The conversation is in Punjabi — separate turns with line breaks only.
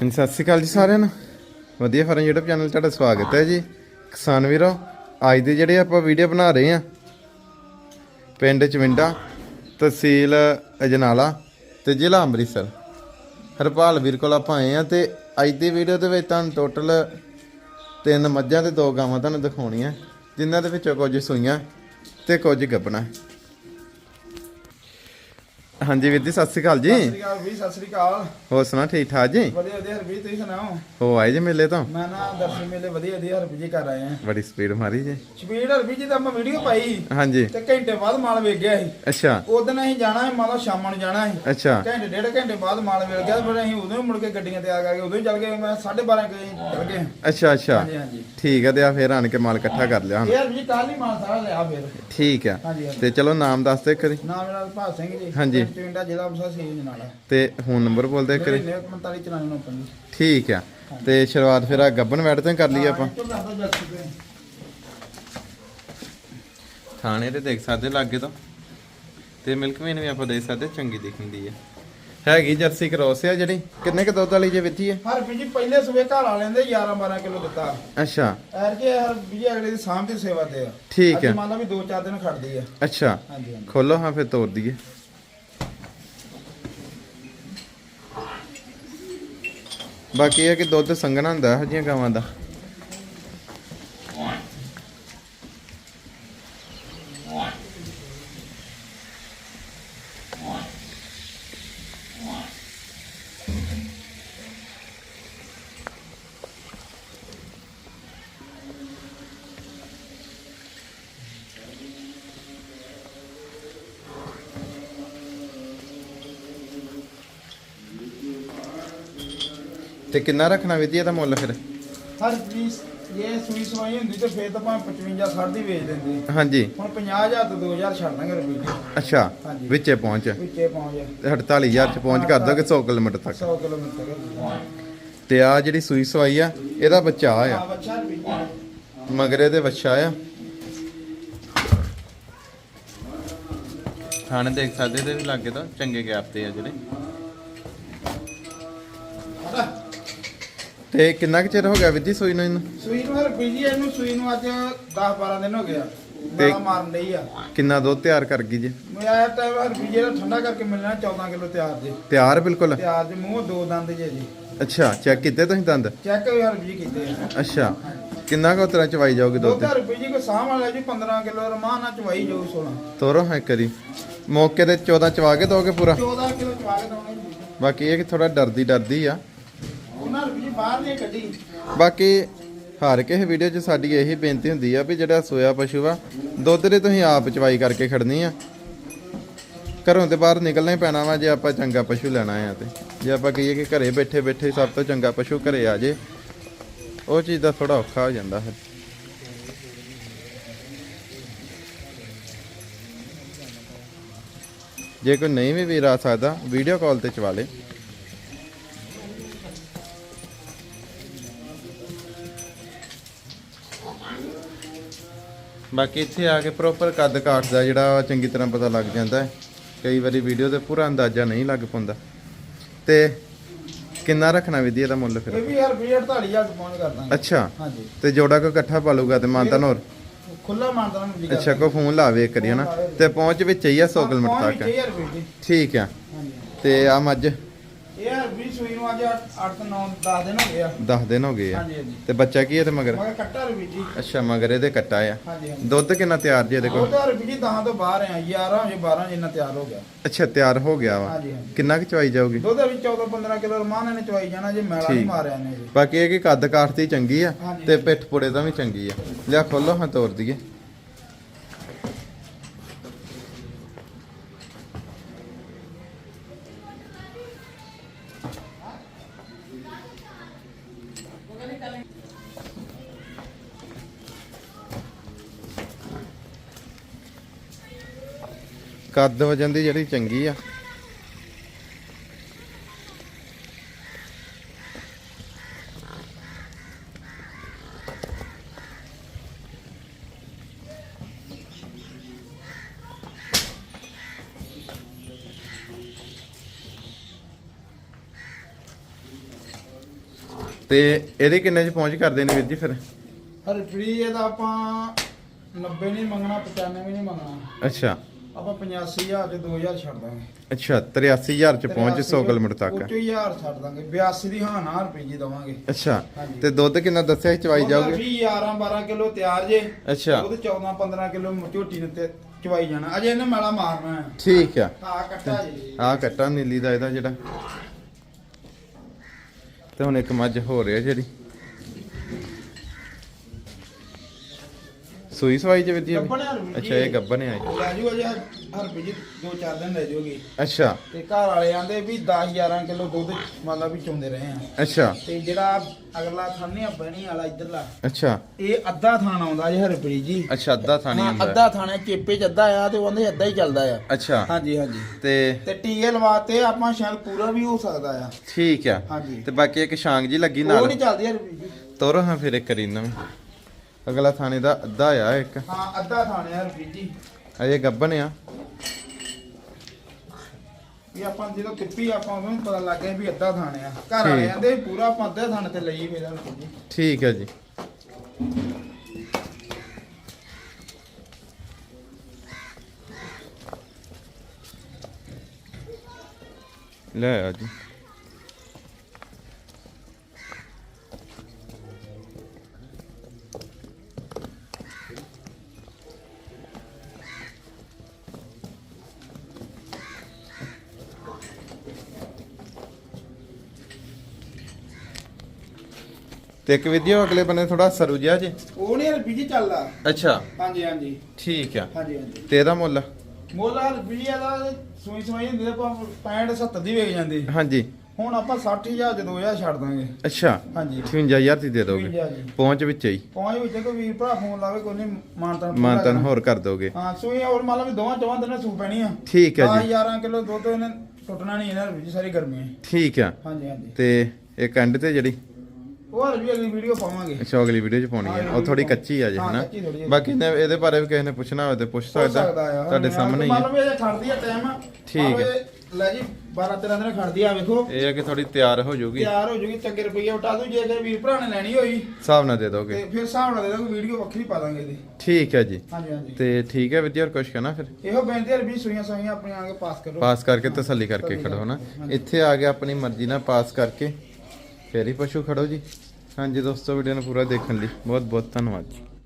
ਹਾਂਜੀ, ਸਤਿ ਸ਼੍ਰੀ ਅਕਾਲ ਜੀ ਸਾਰਿਆਂ ਨੂੰ। ਵਧੀਆ ਫਰਨ YouTube ਚੈਨਲ 'ਤੇ ਤੁਹਾਡਾ ਸਵਾਗਤ ਹੈ ਜੀ। ਕਿਸਾਨ ਵੀਰੋ, ਅੱਜ ਦੇ ਜਿਹੜੇ ਆਪਾਂ ਵੀਡੀਓ ਬਣਾ ਰਹੇ ਆ ਪਿੰਡ ਚਵਿੰਡਾ, ਤਹਿਸੀਲ ਅਜਨਾਲਾ ਤੇ ਜ਼ਿਲ੍ਹਾ ਅੰਮ੍ਰਿਤਸਰ। ਹਰਪਾਲ ਵੀਰ ਕੋਲ ਆਪਾਂ ਆਏ ਆ ਤੇ ਅੱਜ ਦੀ ਵੀਡੀਓ ਦੇ ਵਿੱਚ ਤੁਹਾਨੂੰ ਟੋਟਲ ਤਿੰਨ ਮੱਝਾਂ ਤੇ ਦੋ ਗਾਵਾਂ ਤੁਹਾਨੂੰ ਦਿਖਾਉਣੀਆਂ, ਜਿਨ੍ਹਾਂ ਦੇ ਵਿੱਚੋਂ ਕੁਝ ਸੂਈਆਂ ਤੇ ਕੁਝ ਗੱਬਣਾ ਹਾਂਜੀ ਵੀਰ ਜੀ ਸਤਿ ਸ਼੍ਰੀ ਅਕਾਲ ਜੀ।
ਸਤਿ ਸ੍ਰੀ ਅਕਾਲ ਵੀ ਸਤਿ ਸ੍ਰੀ ਅਕਾਲ।
ਹੋਰ ਸੁਣਾ ਠੀਕ ਠਾਕ ਜੀ?
ਵਧੀਆ ਵਧੀਆ ਹਰਬੀ ਤੁਸੀਂ ਸੁਣਾਓ?
ਹੋ ਆਏ ਜੀ ਮੇਲੇ ਤੋਂ?
ਮੈਂ ਨਾ ਦਰਸ਼ਨ ਮੇਲੇ ਵਧੀਆ ਵਧੀਆ ਹਰਬੀ ਜੀ ਕਰ ਆਏ ਆ।
ਬੜੀ ਸਪੀਡ ਮਾਰੀ ਜੀ।
ਸਪੀਡ ਹਰਬੀ ਜੀ ਤਾਂ ਮੈਂ ਵੀਡੀਓ ਪਾਈ।
ਹਾਂਜੀ।
ਤੇ ਘੰਟੇ ਬਾਅਦ ਮਾਲ ਵੇਚ ਗਿਆ ਸੀ।
ਅੱਛਾ।
ਉਦੋਂ ਅਸੀਂ ਜਾਣਾ ਸੀ ਮਾਲਾ ਸ਼ਾਮਾਂ ਨੂੰ ਜਾਣਾ ਸੀ।
ਅੱਛਾ।
ਘੰਟੇ ਡੇਢ ਘੰਟੇ ਬਾਅਦ ਮਾਲ ਮਿਲ ਗਿਆ ਫਿਰ ਅਸੀਂ ਉਦੋਂ ਹੀ ਮੁੜ ਕੇ ਗੱਡੀਆਂ ਤੇ ਆ ਗਏ। ਉਦੋਂ ਹੀ ਚੱਲ ਗਏ ਮੈਂ 12:30 ਵਜੇ ਚੱਲ ਗਏ।
ਅੱਛਾ ਅੱਛਾ।
ਹਾਂਜੀ ਹਾਂਜੀ।
ਠੀਕ ਹੈ ਤੇ ਆ ਫੇਰ ਆਣ ਕੇ ਮਾਲ ਇਕੱਠਾ ਕਰ ਲਿਆ
ਇਹ ਹਰਬੀ ਜੀ ਕੱਲ ਹੀ ਮਾਲ ਸਾਰਾ ਲਿਆ ਫਿਰ।
ਠੀਕ ਹੈ
ਹਾਂਜੀ
ਤੇ ਚਲੋ ਨਾਮ ਦੱਸ ਦੇ ਕਰੀ
ਨਾਮ ਮੇਰਾ ਭਾਗ ਸਿੰਘ ਜੀ।
ਹਾਂਜੀ।
ਪਿੰਡ ਜ਼ਿਲ੍ਹਾ ਅੰਮ੍ਰਿਤਸਰ ਨਾਲ
ਤੇ ਫੋਨ ਨੰਬਰ ਬੋਲ ਦੇ ਕਰੀ
45 ਚਲਾਣੇ ਨੂੰ ਪੰਜੀ
ਠੀਕ ਹੈ ਤੇ ਸ਼ੁਰੂਆਤ ਫਿਰ ਆ ਗੱਬਨ ਵੈਟ ਤੋਂ ਹੀ ਕਰ ਲਈਏ ਆਪਾਂ। ਥਾਣੇ ਤੇ ਦੇਖ ਸਕਦੇ ਲਾਗੇ ਤੋਂ। ਤੇ ਮਿਲਕ ਮੇਨ ਵੀ ਆਪਾਂ ਦੇਖ ਸਕਦੇ ਚੰਗੀ ਦਿਖਦੀ ਹੈ ਹੈਗੀ ਜਰਸੀ ਕ੍ਰੋਸ ਆ ਜਿਹੜੀ। ਕਿੰਨੇ ਕ ਦੁੱਧ ਵਾਲੀ ਜੇ ਵਿੱਥੀ ਹੈ
ਹਰ ਜੀ ਪਹਿਲੇ ਸਵੇ ਘਰ ਵਾਲਿਆਂ ਦੇ 11 12 ਕਿਲੋ ਦਿੱਤਾ।
ਅੱਛਾ।
ਐਰ ਕੇ ਹਰ ਵੀ ਅਗਲੇ ਦੀ ਸਾਂਭ ਦੀ ਸੇਵਾ ਤੇ ਆ।
ਠੀਕ ਹੈ
ਮੰਨ ਲਾ ਵੀ 2-4 ਦਿਨ ਖੜਦੀ ਆ।
ਅੱਛਾ।
ਹਾਂਜੀ
ਖੋਲੋ ਹਾਂ ਫਿਰ ਤੋੜ ਦਈਏ। ਬਾਕੀ ਇਹ ਹੈ ਕਿ ਦੁੱਧ ਸੰਘਣਾ ਹੁੰਦਾ ਹਜੀਆਂ ਗਾਵਾਂ ਦਾ। ਤੇ ਕਿੰਨਾ ਰੱਖਣਾ ਵਿਧੀ ਇਹਦਾ ਮੁੱਲ ਫਿਰ?
ਹਰ ਪੀਸ ਇਹ ਸੂਈ ਸਵਾਈ ਹੁੰਦੀ ਤੇ ਫੇਰ ਤਾਂ ਭਾਵੇਂ 55 60 ਦੀ ਵੇਚ ਦਿੰਦੇ।
ਹਾਂਜੀ।
ਹੁਣ 50000 ਤੋਂ 2000 ਛੱਡ ਦਾਂਗੇ ਰੁਪਏ ਜੀ
ਅੱਛਾ
ਹਾਂਜੀ।
ਵਿੱਚੇ ਪਹੁੰਚ।
ਵਿੱਚੇ ਪਹੁੰਚ।
ਤੇ 48000 ਚ ਪਹੁੰਚ ਕਰ ਦੋਗੇ 100 ਕਿਲੋਮੀਟਰ ਤੱਕ?
100 ਕਿਲੋਮੀਟਰ।
ਤੇ ਆ ਜਿਹੜੀ ਸੂਈ ਸਵਾਈ ਆ ਇਹਦਾ ਬੱਚਾ ਆ।
ਆ ਬੱਚਾ ਰੁਪਏ
ਮਗਰੇ ਦੇ ਬੱਚਾ ਆ। ਖਾਣੇ ਦੇਖ ਸਕਦੇ ਤੇ ਵੀ ਲੱਗੇ ਤਾਂ ਚੰਗੇ ਗੈਪ ਤੇ ਆ ਜਿਹੜੇ। ਤੇ ਕਿੰਨਾ ਕੁ ਚਿਰ ਹੋ ਗਿਆ ਵਿਧੀ ਸੂਈ ਨੂੰ ਇਹਨੂੰ?
ਸੂਈ ਨੂੰ ਹਰ ਜੀ ਇਹਨੂੰ ਸੂਈ ਨੂੰ ਅੱਜ 10 12 ਦਿਨ ਹੋ ਗਿਆ
ਤੇ-
ਮਾਰਨ ਲਈ ਆ।
ਕਿੰਨਾ ਦੁੱਧ ਤਿਆਰ ਕਰ ਗਈ ਜੀ?
ਮੈਂ ਆਇਆ ਟਾਈਮ ਹਰ ਜੀ ਦਾ ਠੰਡਾ ਕਰਕੇ ਮਿਲਣਾ 14 ਕਿਲੋ ਤਿਆਰ ਜੀ।
ਤਿਆਰ ਬਿਲਕੁਲ?
ਤਿਆਰ ਜੀ ਮੂੰਹ ਦੋ ਦੰਦ ਜੇ ਜੀ।
ਅੱਛਾ ਚੈੱਕ ਕੀਤੇ ਤੁਸੀਂ ਦੰਦ?
ਚੈੱਕ ਹਰ ਜੀ ਕੀਤੇ ਆ।
ਅੱਛਾ ਕਿੰਨਾ ਕੁ ਉਤਰਾ ਚਵਾਈ ਜਾਓਗੇ
ਦੋ
ਦੁੱਧ
ਹਜ਼ਾਰ ਰੁਪਏ ਜੀ ਕੋ ਸਾਹ ਵਾਲਾ ਜੀ 15 ਕਿਲੋ ਰਮਾਨ ਨਾਲ ਚਵਾਈ ਜਾਊ 16
ਤੋਰੋ ਹੈ ਕਰੀ ਮੌਕੇ ਤੇ 14 ਚਵਾ ਕੇ ਦੋਗੇ ਪੂਰਾ?
14 ਕਿਲੋ ਚਵਾ ਕੇ ਦਵਾਂਗੇ ਜੀ।
ਬਾਕੀ ਇਹ ਕਿ ਥੋੜਾ ਡਰਦੀ ਡਰਦੀ ਆ।
ਜੀ ਬਾਹਰ ਨਹੀਂ ਕੱਢੀ
ਬਾਕੀ ਹਰ ਕਿਸੇ ਵੀਡੀਓ 'ਚ ਸਾਡੀ ਇਹੀ ਬੇਨਤੀ ਹੁੰਦੀ ਆ ਵੀ ਜਿਹੜਾ ਸੋਇਆ ਪਸ਼ੂ ਆ, ਦੁੱਧ ਦੇ ਤੁਸੀਂ ਆਪ ਚਵਾਈ ਕਰਕੇ ਖੜਨੀ ਆ। ਘਰੋਂ ਤੇ ਬਾਹਰ ਨਿਕਲਣਾ ਹੀ ਪੈਣਾ ਵਾ ਜੇ ਆਪਾਂ ਚੰਗਾ ਪਸ਼ੂ ਲੈਣਾ ਆ ਤੇ। ਜੇ ਆਪਾਂ ਕਹੀਏ ਕਿ ਘਰੇ ਬੈਠੇ ਬੈਠੇ ਸਭ ਤੋਂ ਚੰਗਾ ਪਸ਼ੂ ਘਰੇ ਆ ਜੇ, ਉਹ ਚੀਜ਼ ਦਾ ਥੋੜਾ ਔਖਾ ਹੋ ਜਾਂਦਾ ਫਿਰ। ਜੇ ਕੋਈ ਨਹੀਂ ਵੀ ਵੀਰ ਆ ਸਕਦਾ, ਵੀਡੀਓ ਕਾਲ ਤੇ ਚਵਾ ਲੇ। ਬਾਕੀ ਇੱਥੇ ਆ ਕੇ ਪ੍ਰੋਪਰ ਕੱਦ ਕਾਠ ਦਾ ਜਿਹੜਾ ਚੰਗੀ ਤਰ੍ਹਾਂ ਪਤਾ ਲੱਗ ਜਾਂਦਾ ਹੈ। ਕਈ ਵਾਰੀ ਵੀਡੀਓ ਤੇ ਪੂਰਾ ਅੰਦਾਜ਼ਾ ਨਹੀਂ ਲੱਗ ਪਾਉਂਦਾ। ਤੇ ਕਿੰਨਾ ਰੱਖਣਾ ਵਿਧੀ ਇਹਦਾ ਮੁੱਲ
ਇਹ
ਫਿਰ
ਵੀ ਹਰ ਰੁਪਏ 48000 ਪਹੁੰਚ ਕਰਦਾ
ਅੱਛਾ।
ਹਾਂਜੀ।
ਤੇ ਜੋੜਾ ਕੋ ਇਕੱਠਾ ਪਾਲੂਗਾ ਤੇ ਮਾਨਤਨ ਹੋਰ?
ਖੁੱਲਾ ਮਾਨਤਾ ਨੂੰ
ਅੱਛਾ ਕੋ ਫੋਨ ਲਾਵੇ ਇੱਕ ਕਰੀ ਹਨਾ? ਤੇ ਪਹੁੰਚ ਵਿੱਚ ਹੀ ਆ 100 ਕਿਲੋਮੀਟਰ ਤੱਕ।
1000 ਰੁਪਏ ਜੀ।
ਠੀਕ ਆ। ਤੇ ਆ ਮੱਝ?
ਵੀ ਸੂਈ ਨੂੰ ਅੱਜ 8 9 10 ਦਿਨ ਹੋ ਗਏ ਆ।
10 ਦਿਨ ਹੋ ਗਏ ਆ।
ਹਾਂਜੀ ਹਾਂਜੀ।
ਤੇ ਬੱਚਾ ਕੀ ਹੈ ਤੇ ਮਗਰ?
ਮਗਰ ਕੱਟਾ ਰੁਪਏ ਜੀ
ਅੱਛਾ ਮਗਰ ਇਹਦੇ ਕੱਟਾ ਆ।
ਹਾਂਜੀ ਹਾਂਜੀ।
ਦੁੱਧ ਕਿੰਨਾ ਤਿਆਰ ਜੀ ਇਹਦੇ ਕੋਲ?
ਤਾਂ ਰੁਪਏ ਜੀ 10 ਤੋਂ ਬਾਹਰ ਆ 11 ਜੇ 12 ਜਿੰਨਾ ਤਿਆਰ ਹੋ ਗਿਆ।
ਅੱਛਾ ਤਿਆਰ ਹੋ ਗਿਆ ਵਾ।
ਹਾਂਜੀ ਹਾਂਜੀ।
ਕਿੰਨਾ ਕੁ ਚਵਾਈ ਜਾਊਗੀ?
ਦੁੱਧ ਵੀ 14 15 ਕਿਲੋ ਰਮਾਨ ਨੇ ਚਵਾਈ ਜਾਣਾ ਜੇ ਮੈਲਾ ਨਹੀਂ
ਠੀਕ।
ਮਾਰਿਆ ਨੇ ਜੀ
ਬਾਕੀ ਇਹ ਕਿ ਕੱਦ ਕਾਠ ਦੀ ਚੰਗੀ ਆ
ਹਾਂਜੀ।
ਤੇ ਪਿੱਠ ਪੁੜੇ ਦਾ ਵੀ ਚੰਗੀ ਆ। ਲਿਆ ਖੋਲੋ ਹਾਂ ਤੋਰ ਦਈਏ। ਕੱਦ ਵਜਨ ਦੀ ਜਿਹੜੀ ਚੰਗੀ ਆ। ਤੇ ਇਹਦੇ ਕਿੰਨੇ ਚ ਪਹੁੰਚ ਕਰਦੇ ਨੇ ਵੀਰ ਜੀ ਫਿਰ?
ਹਰ ਫਰੀ ਇਹਦਾ ਆਪਾਂ 90 ਨਹੀਂ ਮੰਗਣਾ 95 ਵੀ ਨਹੀਂ ਮੰਗਣਾ।
ਅੱਛਾ।
ਆਪਾਂ 85000 ਚ 2000 ਛੱਡ ਦਾਂਗੇ
ਅੱਛਾ 83000 ਚ ਪਹੁੰਚ 100 ਕਿਲੋਮੀਟਰ ਤੱਕ।
ਉਹ 1000 ਛੱਡ ਦਾਂਗੇ 82 ਦੀ ਹਾਂ ਨਾ ਰੁਪਏ ਜੀ ਦਵਾਂਗੇ।
ਅੱਛਾ। ਤੇ ਦੁੱਧ ਕਿੰਨਾ ਦੱਸਿਆ ਸੀ ਚਵਾਈ ਜਾਓਗੇ
ਵੀ 11 12 ਕਿਲੋ ਤਿਆਰ ਜੇ।
ਅੱਛਾ।
ਉਹਦੇ 14 15 ਕਿਲੋ ਝੋਟੀ ਨੇ ਤੇ ਚਵਾਈ ਜਾਣਾ। ਅਜੇ ਇਹਨੇ ਮਾਲਾ ਮਾਰਨਾ ਹੈ।
ਠੀਕ ਆ।
ਆ ਕੱਟਾ ਜੀ।
ਆਹ ਕੱਟਾ ਨੀਲੀ ਦਾ ਇਹਦਾ ਜਿਹੜਾ। ਤੇ ਹੁਣ ਇੱਕ ਮੱਝ ਹੋ ਰਿਹਾ ਜਿਹੜੀ। ਸੂਈ ਸਵਾਈ ਚ ਵੀਰ ਜੀ ਇਹ?
ਗੱਭਣ ਆ
ਅੱਛਾ ਇਹ ਗੱਬਨ ਆ ਜੀ।
ਲੈ ਜੂ ਹਰ ਰੁਪਏ ਜੀ 2-4 ਦਿਨ ਲੈ ਜੂਗੀ
ਅੱਛਾ।
ਤੇ ਘਰ ਵਾਲੇ ਆਂਦੇ ਵੀ 10 11 ਕਿਲੋ ਦੁੱਧ ਮੰਨ ਲਾ ਵੀ ਚੋਂਦੇ ਰਹੇ ਆ।
ਅੱਛਾ।
ਤੇ ਜਿਹੜਾ ਅਗਲਾ ਥਾਨੇ ਆ ਬਣੀ ਵਾਲਾ ਇੱਧਰਲਾ।
ਅੱਛਾ।
ਇਹ ਅੱਧਾ ਥਾਣਾ ਆਉਂਦਾ ਜੀ ਹਰਪ੍ਰੀਤ ਜੀ।
ਅੱਛਾ ਅੱਧਾ ਥਾਣੀ
ਹਾਂ
ਹੁੰਦਾ
ਅੱਧਾ ਥਾਣਾ ਚੇਪੇ ਚ ਅੱਧਾ ਆ ਤੇ ਉਹਦੇ ਅੱਧਾ ਹੀ ਚੱਲਦਾ ਆ।
ਅੱਛਾ।
ਹਾਂਜੀ ਹਾਂਜੀ।
ਤੇ
ਤੇ ਟੀਕੇ ਲਵਾਤੇ ਆਪਾਂ ਸ਼ਾਇਦ ਪੂਰਾ ਵੀ ਹੋ ਸਕਦਾ ਆ।
ਠੀਕ ਆ।
ਹਾਂਜੀ।
ਤੇ ਬਾਕੀ ਇੱਕ ਸ਼ਾਂਗ ਜੀ ਲੱਗੀ
ਉਹ
ਨਾਲ।
ਨਹੀਂ ਚੱਲਦੀ ਹਰਪ੍ਰੀਤ ਜੀ।
ਤੋਰੋ ਹਾਂ ਫਿਰ ਇੱਕ ਕਰੀ ਨਵੀਂ ਅਗਲਾ ਥਾਣੇ ਦਾ ਅੱਧਾ ਆ ਇੱਕ।
ਹਾਂ ਅੱਧਾ ਥਾਣੇ ਆ ਹਰਪ੍ਰੀਤ ਜੀ
ਅਜੇ ਗੱਬਨ ਆ।
ਵੀ ਆਪਾਂ ਜਦੋਂ ਕਿੱਪੀ ਆਪਾਂ ਉਹਨੂੰ ਪਤਾ ਲੱਗ ਗਿਆ ਵੀ ਅੱਧਾ ਥਾਣੇ ਆ। ਘਰ ਵਾਲੇ
ਠੀਕ।
ਆਂਦੇ ਵੀ ਪੂਰਾ ਆਪਾਂ ਅੱਧਾ ਥਾਣੇ ਤੇ ਲਈ ਜੀ
ਠੀਕ ਹੈ ਜੀ। ਲੈ ਆ ਜੀ। ਤੇ ਇੱਕ ਵੀਡੀਓ ਅਗਲੇ ਬੰਨੇ ਥੋੜਾ ਸਰੂ ਜਿਹਾ ਜੀ।
ਉਹ ਨਹੀਂ ਹਰਪ੍ਰੀਤ ਜੀ ਚੱਲਦਾ।
ਅੱਛਾ।
ਹਾਂਜੀ ਹਾਂਜੀ।
ਠੀਕ ਆ।
ਹਾਂਜੀ ਹਾਂਜੀ।
ਤੇ ਇਹਦਾ ਮੁੱਲ?
ਮੋਲਾ ਹਰਪ੍ਰੀਤ ਜੀ ਦਾ ਸੂਈ ਸਵਾਈ ਹੁੰਦੀ ਆਪਾਂ 65 70 ਦੀ ਵੇਚ ਜਾਂਦੇ।
ਹਾਂਜੀ।
ਹੁਣ ਆਪਾਂ 60000 ਚ 2000 ਛੱਡ ਦਾਂਗੇ।
ਅੱਛਾ।
ਹਾਂਜੀ।
55000 ਦੀ ਦੇ ਦੋਗੇ।
52 ਜੀ।
ਪਹੁੰਚ ਵਿੱਚ ਹੀ।
ਪਹੁੰਚ ਵਿੱਚ ਕੋਈ ਵੀਰ ਭਰਾ ਫੋਨ ਲਾਵੇ ਕੋਈ ਨਹੀਂ ਮਾਨਤਨ
ਮਾਨਤਨ ਹੋਰ ਕਰ ਦੋਗੇ।
ਹਾਂ ਸੂਈ ਹੋਰ ਮੰਨ ਲਾ ਵੀ ਦੋਵਾਂ ਚੋਵਾਂ ਦਿਨਾਂ ਸੂ ਪੈਣੀ ਆ।
ਠੀਕ ਹੈ ਜੀ।
11 ਕਿਲੋ ਦੁੱਧ ਇਹਨੇ ਟੁੱਟਣਾ ਨਹੀਂ ਇਹਨਾਂ ਵਿੱਚ ਸਾਰੀ ਗਰਮੀ ਹੈ
ਠੀਕ ਆ।
ਹਾਂਜੀ ਹਾਂਜੀ।
ਤੇ ਇੱਕ ਐਂਡ ਤੇ ਜਿਹੜੀ?
ਉਹ ਹਲ ਵੀ ਅਗਲੀ ਵੀਡੀਓ ਪਾਵਾਂਗੇ।
ਅੱਛਾ ਅਗਲੀ ਵੀਡੀਓ ਚ ਪਾਉਣੀ ਹੈ। ਉਹ ਥੋੜੀ ਕੱਚੀ ਆ ਜੇ ਹਨਾ। ਬਾਕੀ ਨੇ ਇਹਦੇ ਬਾਰੇ ਵੀ ਕਿਸੇ ਨੇ ਪੁੱਛਣਾ ਹੋਵੇ ਤੇ ਪੁੱਛ ਸਕਦਾ। ਤੁਹਾਡੇ ਸਾਹਮਣੇ ਹੀ
ਮੰਨ
ਹੈ
ਲਓ ਵੀ ਇਹ ਖੜਦੀ ਆ ਟਾਈਮ
ਠੀਕ ਹੈ।
ਲੈ ਜੀ 12 13 ਦਿਨ ਖੜਦੀ ਆ ਵੇਖੋ।
ਇਹ ਆ ਕਿ ਥੋੜੀ ਤਿਆਰ ਹੋ ਜਾਊਗੀ
ਤਿਆਰ ਹੋ ਜੂਗੀ ਚੰਗੇ ਰੁਪਈਏ ਉਟਾ ਦੂ ਜੇ ਕਿ ਵੀਰ ਭਰਾ ਨੇ ਲੈਣੀ ਹੋਈ
ਹਿਸਾਬ ਨਾਲ ਦੇ ਦੋਗੇ।
ਤੇ ਫਿਰ ਹਿਸਾਬ ਨਾਲ ਦੇ ਦਾਂਗੇ ਵੀਡੀਓ ਵੱਖਰੀ ਪਾ ਦਾਂਗੇ ਇਹਦੀ।
ਠੀਕ ਹੈ ਜੀ।
ਹਾਂਜੀ ਹਾਂਜੀ।
ਤੇ ਠੀਕ ਹੈ ਵਿਦਿਆ ਹੋਰ ਕੁਛ ਕਹਿਣਾ ਫਿਰ?
ਇਹੋ ਬੇਨਤੀ ਹੈ ਵੀ ਸੂਈਆਂ ਸੂਈਆਂ ਆਪਣੀਆਂ ਆ ਕੇ ਪਾਸ ਕਰੋ।
ਪਾਸ ਕਰਕੇ ਤਸੱਲੀ ਕਰਕੇ ਖੜੋ ਹਨਾ? ਇੱਥੇ ਆ ਕੇ ਆਪਣੀ ਮਰਜ਼ੀ ਨਾਲ ਪਾਸ ਕਰਕੇ ਫੇਰੀ ਪਸ਼ੂ ਖੜੋ ਜੀ। ਹਾਂਜੀ ਦੋਸਤੋ ਵੀਡੀਓ ਨੂੰ ਪੂਰਾ ਦੇਖਣ ਲਈ ਬਹੁਤ ਬਹੁਤ ਧੰਨਵਾਦ ਜੀ।